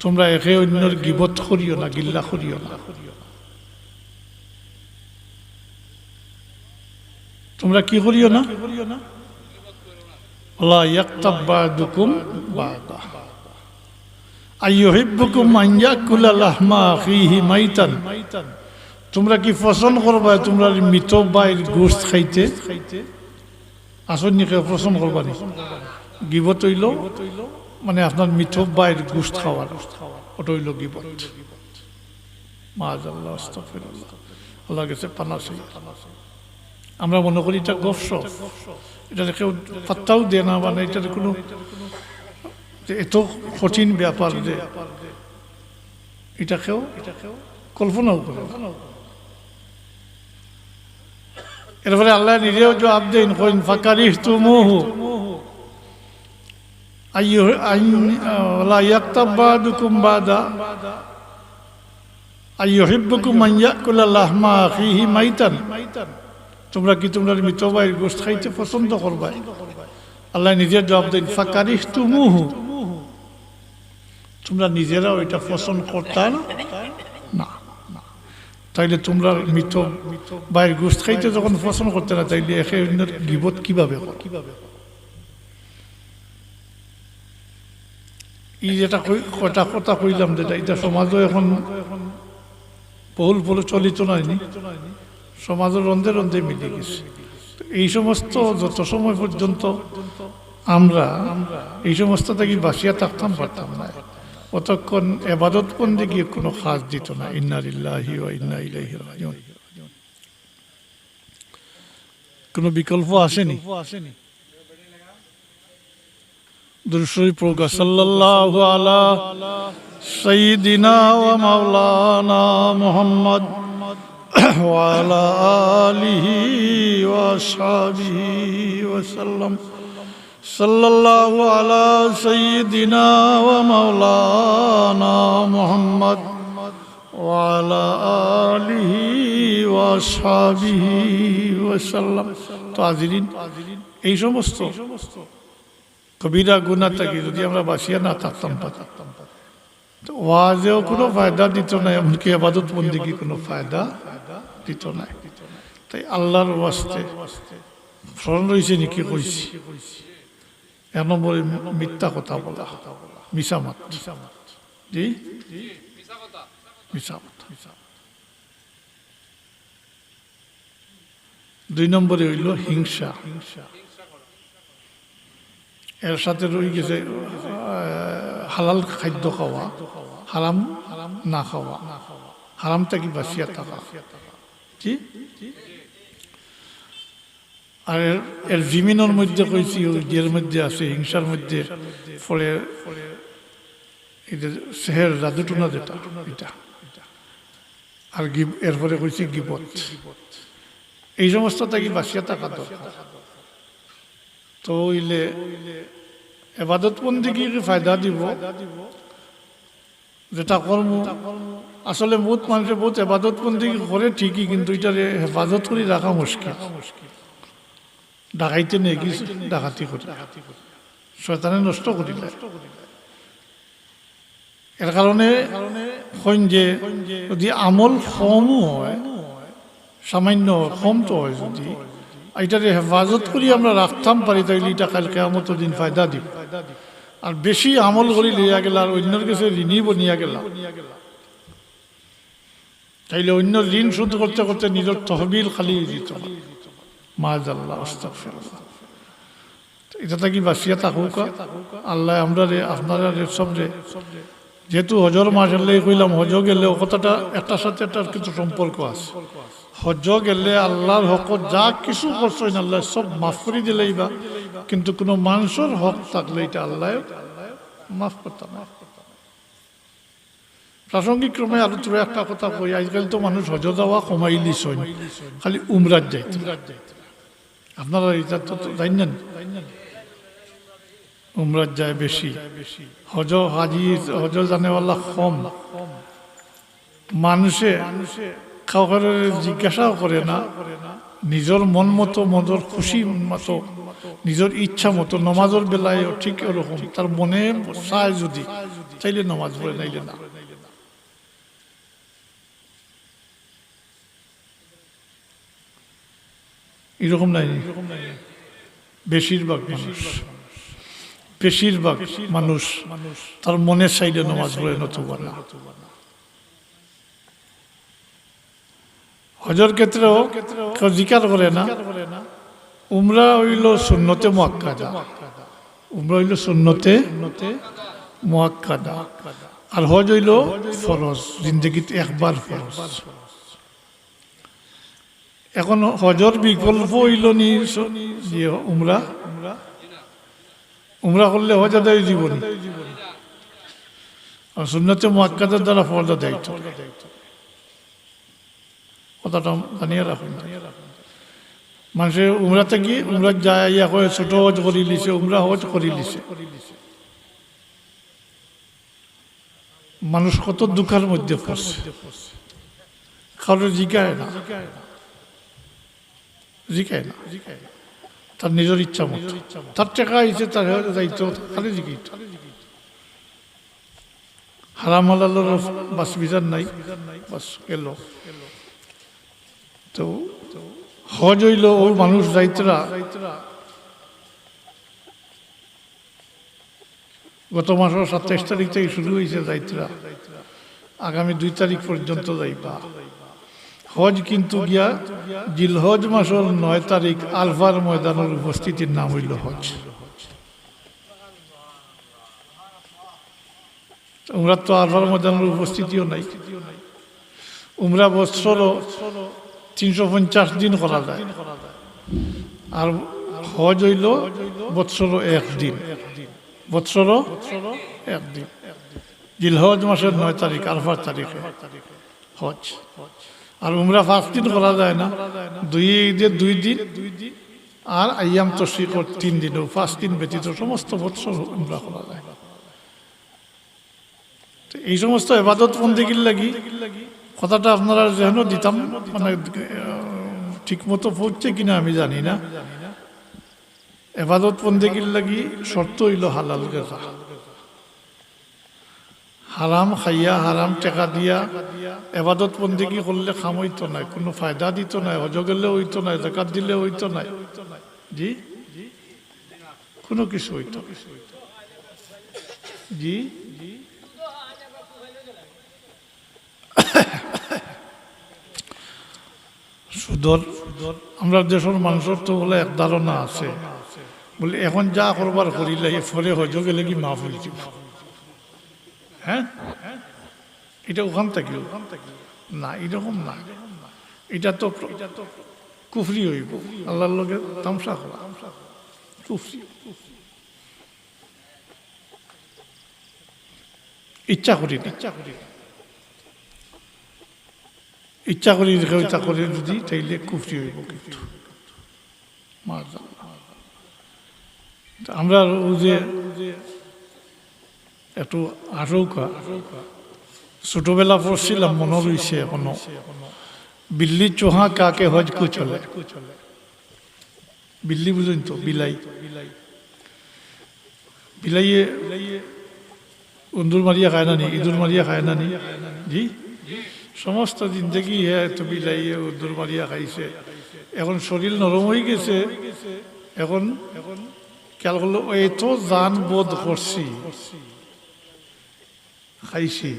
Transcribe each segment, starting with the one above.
তোমরা একে অন্যর গিবত করিও না, গিল্লা করিও না। তোমরা কি করিও না? তোমরা কি পছন্দ করবা তোমরা মৃত বাইর গোস্ত খাইতে? আসন নিকে পছন্দ করবা গিবত হইল মানে আপনার মৃত বাইর গোস্ত খাওয়ার, ওটা হইল গিবত। গেছে পানা সেই আমরা মনে করি এটা গফসপ এটা কেউ পাত্তাও দেয় না মানে এটার কোনো এত কঠিন ব্যাপার যে এটা কেউ কল্পনাও করে। এরপরে আল্লাহ নিজেও জবাব দেন, কইন ফাকারিহ তুমুহু তোমরা কি তোমরা মৃত ভাইয়ের গোস্ত খাইতে পছন্দ করবা? আল্লাহ নিজের জবাব দেন ফাকারিহ তুমুহু তোমরা নিজেরাও এটা পছন্দ করতা না? তাইলে তোমরা মৃত বাইরের গোস্ত খাইতে যখন পছন্দ করতে না, তাইলে একে গিবত কীভাবে করো? এই যেটা কটা কথা কইলাম যেটা, এটা সমাজও এখন বহুল প্রচলিত নয়নি সমাজের রন্ধে রন্ধে মিলে গেছে। এই সমস্ত যত সময় পর্যন্ত আমরা এই সমস্ত থেকে বাঁচিয়া থাকতাম, পারতাম না। অতক্ষণ এবাদত বন্দে গিয়ে কোনো খাস দিত না। ইন্নারিল্লাহি ইন্না ইলাইহি কোনো বিকল্প আসেনি আসেনি? দুরুশরী পড়ুক সাল্লাল্লাহু আলা সাইয়্যিদিনা ওয়া মাওলানা মুহাম্মদ ওয়া আলিহি ওয়া আসহাবিহি ওয়া সাল্লাম। সাল্লাল্লাহু আলা ওয়া মাওলানা মুহাম্মদ ওয়া আলা আলিহি ওয়া আসহাবিহি ওয়া সাল্লাম। তো আজরিন এই সমস্ত কবিরা গুণা থাকি যদি আমরা বাসিয়া না থাকতাম পারতাম তো ওয়াজেও কোনো ফায়দা দিত না, এমনকি আবাদত বন্দিকে কোনো ফায়দা দিত না। তাই আল্লাহর ওয়াস্তে স্মরণ রয়েছে নাকি কইছি? এক নম্বরে মিথ্যা কথা বলা। মিশামাত জি? মিশামাত দুই নম্বরে হইল হিংসা হিংসা। এর সাথে রয়ে গেছে হালাল খাদ্য খাওয়া, হারাম না খাওয়া, হারামটা কি বাসিয়া থাকা? কি? আর এর- জিমিনের মধ্যে কইছি ইয়ের মধ্যে আছে, হিংসার মধ্যে, ফলে এটা সেহের জাদুটুনা যেটা, এটা। আর এরপরে কইছি গিবত। এই সমস্ত থাকি বাসিয়া থাকা দরকার? তো হইলে এবাদত বন্দিকে ফায়দা দিব, যেটা কর্ম। আসলে বহুত মানুষের বহুত এবাদত বন্দি করে ঠিকই, কিন্তু এটার হেফাজত করে রাখা মুশকিল। ডাকাইতে নেই ডাকাতি করে। শয়তানে নষ্ট করিলে এর কারণে হইন যে, যদি আমল কমও হয়, সামান্য কম তো হয় যদি এটারে হেফাজত করি আমরা রাখতাম পারি, তাইলে এটা কাল কেমত দিন ফায়দা দিব আর বেশি আমল করি লইয়া গেল আর অন্যর কাছে ঋণই বনিয়া গেল তাইলে অন্য ঋণ শোধ করতে করতে নিজের তহবিল খালি দিত মাজ আল্লাহ এটা থাকি বাসিয়া থাকুক। আল্লাহ আমরা রে আপনারা রে সব রে যেহেতু হজর মাস এলে কইলাম হজ গেলে কথাটা একটার সাথে একটার কিছু সম্পর্ক আছে। হজ গেলে আল্লাহর হক যা কিছু করছেন আল্লাহ সব মাফ করে দিলেই বা কিন্তু কোনো মানুষের হক থাকলে এটা আল্লাহ মাফ করতাম না প্রাসঙ্গিক ক্রমে আরও তোর একটা কথা কই, আজকাল তো মানুষ হজ যাওয়া কমাই দিছই খালি উমরাত যাইতে। আপনারা এটা তো জানেন? উমরাত যায় বেশি। হজ হাজি হজ জানেওয়ালা কম। মানুষে কাউকে জিজ্ঞাসাও করে না। নিজের মন মতো, মনের খুশি মতো, নিজের ইচ্ছা মতো নমাজের বেলায় ঠিক এরকম, তার মনে চায় যদি চাইলে নমাজ পড়ে, নাইলে না। এরকম নাই? বেশিরভাগ মানুষ বেশিরভাগ মানুষ তার মনে সাইডে নমাজ পড়ে, নতুবা না। হজর ক্ষেত্রেও কেউ জিকার করে না। উমরা হইল সুন্নতে মোয়াক্কাদা উমরা হইল সুন্নতে মোয়াক্কাদা আর হজ হইল ফরজ, জিন্দগিতে একবার ফরজ। এখন হজর বিকল্প হইল নি উমরা। উমরা করলে হজ আদায় জীবনী। আর শূন্যতে মোয়াক্কাদের দ্বারা ফরজ আদায় কথাটা জানিয়ে রাখুন মানুষের উমরাতে গিয়ে উমরা যায় ইয়া করে ছোট হজ করি লিছে উমরা হজ করি লিছে মানুষ কত দুঃখের মধ্যে পড়ছে কারোর জিজ্ঞায় না। জিজ্ঞায় না। তার নিজের ইচ্ছা মতো। তার টাকা আইছে তার দায়িত্ব খালি জিজ্ঞিত হারাম হালালোর বাস বিজার নাই বাস গেল। তো হজ হইল ও মানুষ যাইতরা। গত মাসের সাতাইশ তারিখ থেকে শুরু হয়েছে যাইতরা। আগামী দুই তারিখ পর্যন্ত যাইবা। হজ কিন্তু গিয়া জিলহজ মাসের নয় তারিখ আলফার ময়দানের উপস্থিতির নাম হইল হজ। উমরা তো আলফার ময়দানের উপস্থিতিও নাই। উমরা বৎসরও তিনশো পঞ্চাশ দিন করা যায়। আর হজ হইল বৎসর একদিন বৎসর একদিন জিলহজ মাসের নয় তারিখ আলফার তারিখে হজ। আর উমরা পাঁচ দিন করা যায় না। দুই ঈদের দুই দিন আর আইয়াম তশিকর তিন দিন। পাঁচ দিন ব্যতীত সমস্ত বৎসর উমরা করা যায়। এই সমস্ত এবাদত বন্দিগির লাগি কথাটা আপনারা যেন দিতাম মানে ঠিক মতো পড়ছে কিনা আমি জানি না। এবাদত বন্দেগির লাগি শর্ত হইল হালাল গেজা। হারাম খাইয়া, হারাম টেকা দিয়া এবাদত বন্দেগি করলে খাম হইতো নাই কোনো ফায়দা দিত নাই হজ গেলে হইতো নাই জাকাত দিলে হইতো নাই জি? কোনো কিছু হইতো জি? সুদর আমরা দেশের মানুষের তো বলে এক ধারণা আছে। বলে, এখন যা করবার করিলে ফলে হজ গেলে কি মাফ হয়েছে হ্যাঁ? এটা ওখান থেকে না, এরকম না। এটা তো এটা তো কুফরি হইব। আল্লাহর লগে তামসা করা। কুফরি। ইচ্ছা করি ইচ্ছা করি ইচ্ছা করি ইচ্ছা করে যদি তাইলে কুফরি হইব কিন্তু। আমরা ও যে একটু আশৌকা ছোটবেলা পড়ছিলাম, মনে রয়েছে এখনও। বিল্লি চোহা কাকে হজ কু চলে? বিল্লি বুঝুন তো, বিলাই। বিলাইয়ে উন্দুর মারিয়া খায় না নি, ইঁদুর মারিয়া খায় না নি? জি? সমস্ত জিন্দগি হ্যাঁ তো বিলাইয়ে উন্দুর মারিয়া খাইছে। এখন শরীর নরম হয়ে গেছে। এখন খেয়াল করল, এত জান বোধ করছি। খাইছি।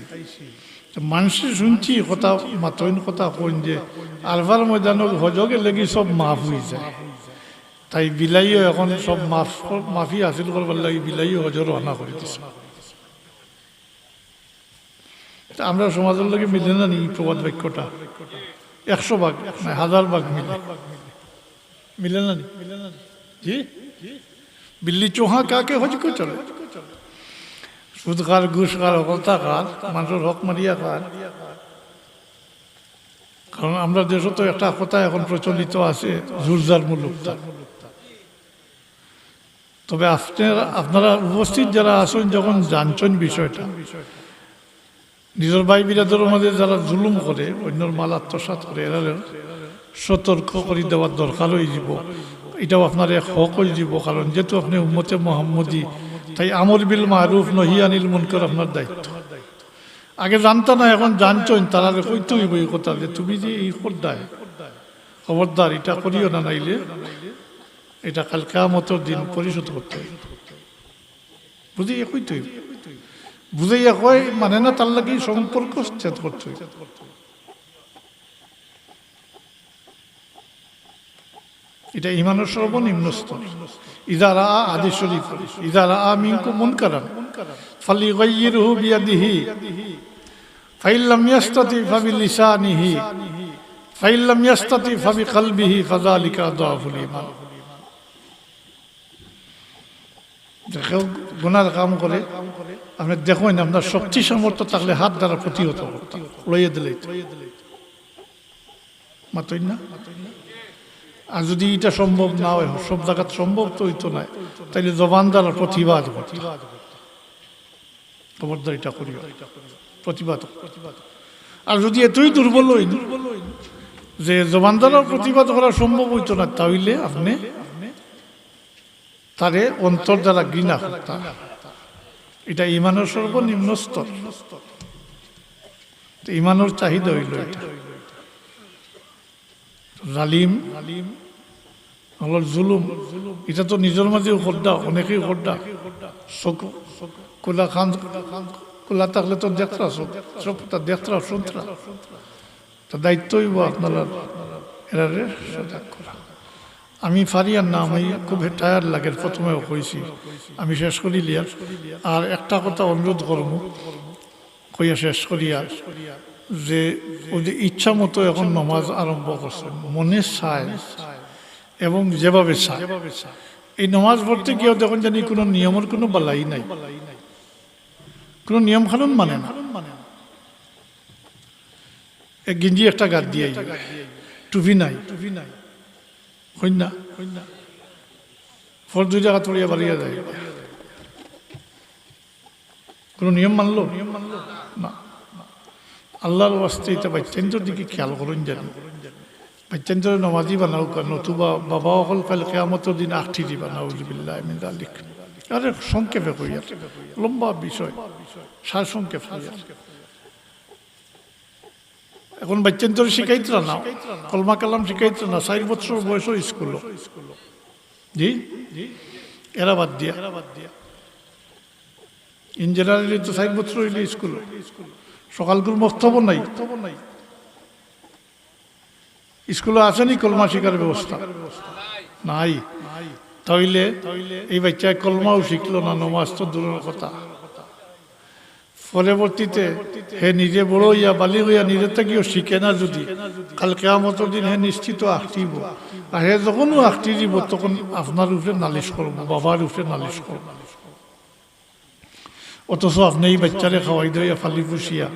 মানুষের শুনছি কথা, মাতইন কথা কইন যে আলভার ময়দানত হজকে লেগে সব মাফ হয়ে যায়। তাই বিলাইও এখন সব মাফ, মাফি হাসিল করবার লাগে বিলাইও হজর আনা করে দিছে আমরা সমাজের লোকে মিলে না নি প্রবাদ বাক্যটা। একশো ভাগ হাজার ভাগ মিলে। মিলে না জি? বিল্লি চোহা কাকে হজ করে চলে? সুদ খার ঘুষ মানুষের হক মারিয়া খার কারণ আমরা দেশে তো একটা কথা এখন প্রচলিত আছে জুরজার মুলুকতা তবে আপনারা আপনারা উপস্থিত যারা আছেন, যখন জানছেন বিষয়টা নিজের ভাই বিরাদের মাঝে যারা জুলুম করে অন্যর মাল আত্মসাত করে এরা সতর্ক করে দেওয়ার দরকার হয়ে যাব। এটাও আপনার এক হক হয়ে যাব, কারণ যেহেতু আপনি উম্মতে মোহাম্মদী, তাই আমর বিল মারুফ, নহি আনিল মুনকর আপনার দায়িত্ব। আগে জানতো না, এখন জানছেন তারা কইতে হইব এই কথা যে তুমি যে এই করদায় খবরদার, এটা করিও না নাইলে এটা কাল কেমতর দিন পরিশোধ করতে হইব। বুঝিয়ে কইতে হইব। বুঝাইয়া কয় মানে না, তার লাগে সম্পর্ক ছেদ করতে হইব এটা ইমানের সর্বনিম্ন স্তর। ইদারা আদি শরীফ ইদারা মিনকু মুনকারান, ফালি গাইয়িরহু বিয়াদিহি ফাইল্লাম ইয়াস্তাতি ফাবিলিসানিহি ফাইল্লাম ইয়াস্তাতি ফাবিকলবিহি ফাযালিকা আদাফুল ঈমান। দেখেও গুনার কাম করে। আপনি দেখুন আপনার শক্তি সামর্থ্য থাকলে হাত দ্বারা প্রতিহত লইয়ে দিলে মাতই না? আর যদি এটা সম্ভব না হয়, সব জায়গাত সম্ভব তো হইতো না, তাইলে জবান দ্বারা প্রতিবাদ খবরদার এটা করিও। প্রতিবাদ। আর যদি এতই দুর্বল হইন যে জবান দ্বারা প্রতিবাদ করা সম্ভব হইতো না তাহলে আপনি তারে অন্তর দ্বারা ঘৃণা করতাম এটা ইমানের সর্বনিম্ন স্তর। ইমানের চাহিদা হইল এটা। জালিম জুলুম, এটা তো নিজের খোদ্দা অনেকেই চকু কোলা খান কোলা থাকলে তো দেখরা সব দেখরা শুনতরা। তা দায়িত্ব আপনারা সজাগ করা। আমি ফারিয়ার না আমি খুব টায়ার লাগে প্রথমেও কইছি। আমি শেষ করি লিয়ার আর একটা কথা অনুরোধ করব, কইয়া শেষ করিয়া, যে ওই যে ইচ্ছা মতো এখন নমাজ আরম্ভ করছেন মনে চায় এবং যেভাবে চায়। এই নমাজ পড়তে গিয়েও দেখুন জানি কোনো নিয়মের কোনো বালাই নাই। কোনো নিয়ম কানুন মানে না। গেঞ্জি একটা গাত দিয়ে টুপি নাই টুপি নাই। কন্যা ফল দুই জায়গা তড়িয়া বাড়িয়া যায় কোনো নিয়ম মানলো? নিয়ম মানলো না। আল্লাহর ওয়াস্তে এটা বাচ্চান্তর দিকে খেয়াল করুন জানি বাচ্চান্তর নমাজি বানাও কেন নতুবা বাবা অকল কাল কেয়ামতের দিন আঠি দি বানাও মিন জালিক আরে সংক্ষেপে কইয়া লম্বা বিষয়। সার সংক্ষেপ এখন বাচ্চান্তর শিখাইত না। কলমা কালাম শিখাইত না। চার বছর বয়স স্কুল। জি? এরা বাদ দিয়া। ইন জেনারেলি তো চার বছর হইলে স্কুল। সকালগুলো মস্তব নাই। স্কুলে আসেনি কলমা শিকার ব্যবস্থা। নাই। তাইলে এই বাচ্চায় কলমাও শিখলো না, নমাজ তো দূরের কথা। পরবর্তীতে হে নিজে বড় হইয়া বালি হইয়া নিজের থেকেও শিখে না যদি কালকে কেয়ামত দিন হে নিশ্চিত আঁকটিব আর হে যখনও আঁকটি দিব, তখন আপনার উপরে নালিশ করব বাবার উপরে নালিশ করব অথচ আপনি এই বাচ্চারে খাওয়াই দিয়া ফালি ফুসিয়া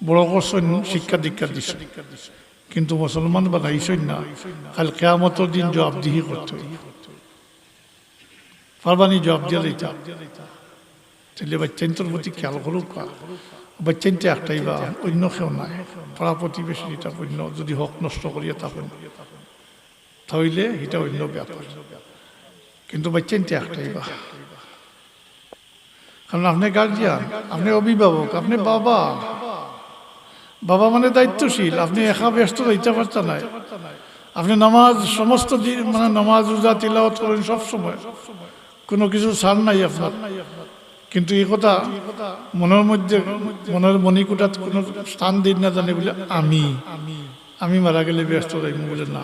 বড় করছেন শিক্ষা দীক্ষা দিচ্ছেন কিন্তু মুসলমান বানাইছেন না, কাল কেয়ামতর দিন জবাবদিহি করতে পারবানি জবাব দিয়ে তাহলে বাচ্চান্তর প্রতি খেয়াল করুক বাচ্চানটা একটাই বা অন্য কেউ নাই পাড়া প্রতিবেশী এটা অন্য যদি হক নষ্ট করিয়া থাকেন তাহলে এটা অন্য ব্যাপার কিন্তু বাচ্চানটা একটাই বা কারণ আপনি গার্জিয়ান আপনি অভিভাবক আপনি বাবা বাবা মানে দায়িত্বশীল আপনি একা ব্যস্ত দিতে পারতেন না আপনি নামাজ সমস্ত মানে নামাজ রোজা তিলাওয়াত করেন সব সময় কোনো কিছু ছাড় নাই আপনার কিন্তু এই কথা মনের মধ্যে, মনের মণিকুটাত কোনো স্থান দিন না জানি বলে আমি। আমি মারা গেলে ব্যস্ত যাইব বলে না।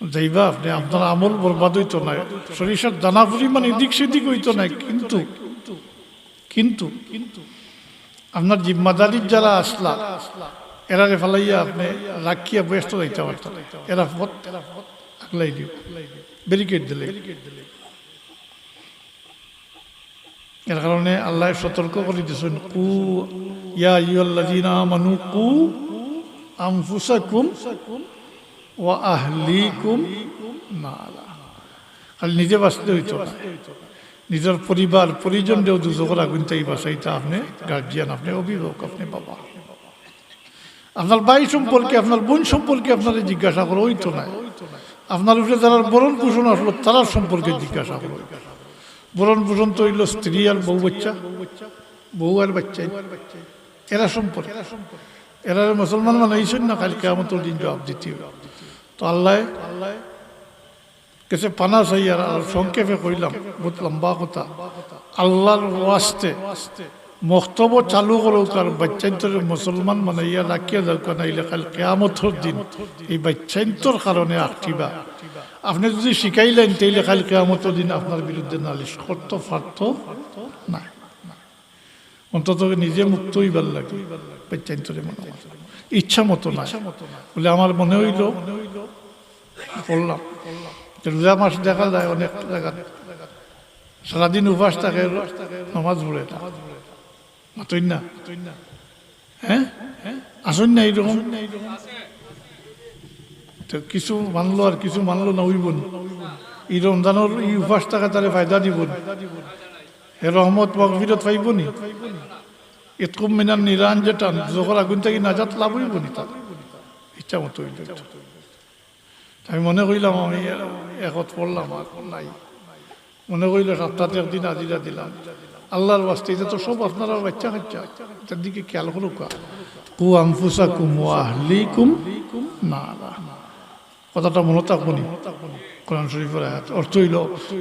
যাইবা আপনি, আপনার আমল বরবাদ হইতো না সরিষার দানা পরিমাণ এদিক সেদিক হইতো না কিন্তু কিন্তু কিন্তু আপনার জিম্মাদারির যারা আসলা এরা রে ফেলাইয়া আপনি রাখিয়া ব্যস্ত যাইতে পারতেন। এরা পথ আগলাই দিও। ব্যারিকেড দিলে। এর কারণে আল্লাহ সতর্ক করে দিয়েছেন, কু ইয়া ইউল্লাযিনা আমানু কু আনফুসাকুম ওয়া আহলিকুম নারা খালি নিজে বাঁচতে হইতো না। নিজের পরিবার পরিজনরেও দুজোগর আগুন তাই বাসাইটা আপনি গার্জিয়ান আপনি অভিভাবক, আপনি বাবা। আপনার ভাই সম্পর্কে, আপনার বোন সম্পর্কে আপনারা জিজ্ঞাসা করো ওই তো নাই আপনার উপরে যারা বরণ পোষণ আসলো, তারার সম্পর্কে জিজ্ঞাসা করো বরণ পোষণ তো হইল স্ত্রী আর বউ বাচ্চা। বউ আর বাচ্চা। এরা সম্পর্ক। এরা মুসলমান মানে এইসব না কাল কেমন দিন জবাব দিতে তো আল্লাহ আল্লাহ কেসে পানা চাই আর আর সংক্ষেপে কইলাম, বহুত লম্বা কথা। আল্লাহর ওয়াস্তে মক্তব চালু করুক আর বাচ্চান্তর মুসলমান মানে ইয়া রাখিয়া যাওক নাইলে কাল কেয়ামতর দিন। এই বাচ্চান্তর কারণে আঁকিবা আপনি যদি শিখাইলেন তাইলে কাল কেয়ামতর দিন আপনার বিরুদ্ধে নালিশ করতে পারত না অন্তত নিজে মুক্ত হইবার লাগে বাচ্চান্তরে মনে। ইচ্ছা মতো না বলে আমার মনে হইল পড়লাম রোজা মাস দেখা যায় অনেক জায়গা সারাদিন উপাস থাকে, নমাজ পড়ে না। মাতই না হ্যাঁ আসুন না এইরকম? তো কিছু মানলো আর কিছু মানলো না উইব এই রমজানোর এই উপাস টাকা তারে ফায়দা দিব হে রহমত মগফিরত পাইব নি এতকুম মিনার নিরান যেটা জোহর আগুন থেকে নাজাত লাভ হইব নি তার ইচ্ছা মতো আমি মনে করিলাম আমি একত পড়লাম আর নাই। মনে করিল সপ্তাহে একদিন আজিরা দিলাম। আল্লাহর বাস্তে এটা তো সব আপনারা বাচ্চা কাচ্চা। তার দিকে খেয়াল করো কা আমফুসা কুম ওয়াহলি কুম না কথাটা মনে থাকব নি? কোরআন শরীফের আয়াত। অর্থ হইল,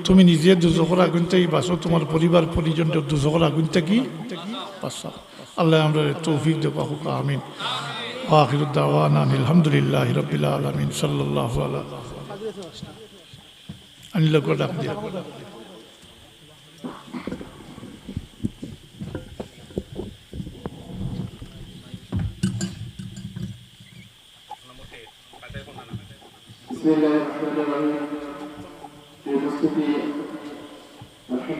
তুমি নিজে দুজকর আগুন থেকে বাঁচো তোমার পরিবার পরিজন দুজকর আগুন থেকে বাঁচা আল্লাহ আমরা তৌফিক দেবো হুকা আমিন। আখির দাওয়ানা আলহামদুলিল্লাহ রবিল আলমিন সাল্লাহ ডাক দিয়া বিসমিল্লাহির রহমানির রহিম এই উপস্থিতি